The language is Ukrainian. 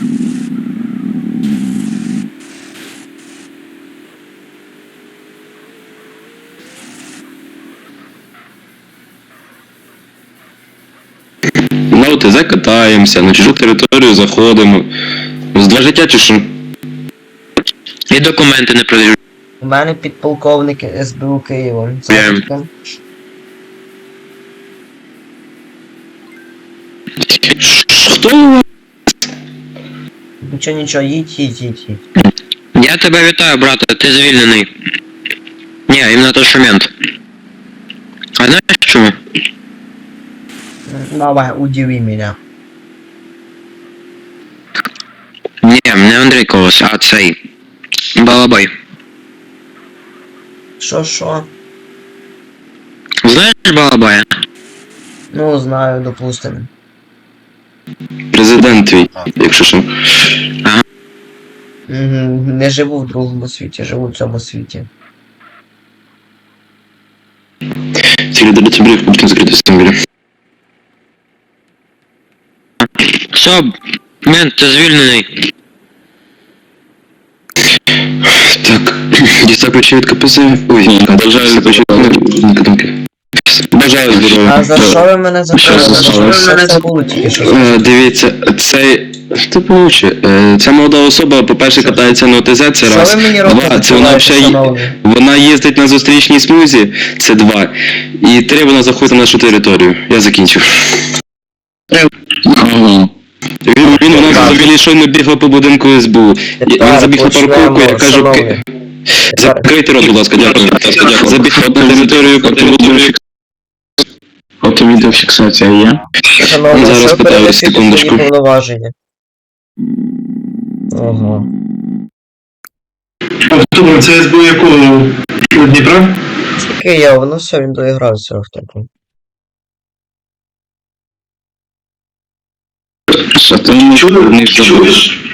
Ну, на ОТЗ катаємося, на чужу територію заходимо. Ну, з два життя чи що? І документи не продаю. У мене підполковник СБУ Києва. Зачка. Хто? Нічого, нічого, їдь, їдь, їдь, їдь. Я тебе вітаю, брате, ти звільнений. Ні, іменно то, що мент. А знаєш чому? Давай, удиви мене. Ні, не Андрій Колос, а цей. Балабай. Що, що? Знаєш Балабая? Ну, знаю, допустимо. Президент твій, якщо що. Угу. Не живу в другому світі, живу в цьому світі. Цілі до децибрів Путін закритий автомобіля. Все, мент, ти звільнений. Так, дістав ключі від КПЗ. Ой, бажаю ключі від Бажаю А за що ви мене закрили? За що ви мене забули тільки що? Е, Дивіться, цей. Ти получи. Е, Ця молода особа, по-перше, катається на ОТЗ, це раз. ви мені Два, це вона ще й- шановний? Вона їздить на зустрічній смузі, це два. І три вона заходить на нашу територію. Я закінчив. Він, він вона взагалі щойно бігла по будинку СБУ. Він забіг на парковку, я кажу, «Ки- закрийте рот, будь ласка, дякую. Забіг на територію будинку. Автовідеофіксація є. Шановний, Зараз що питаю, переносите секундочку. свої повноваження? Ага. Добре, це СБУ якого Дніпра? Києва, ну все, він доігрався в таку. Що ти не чуєш?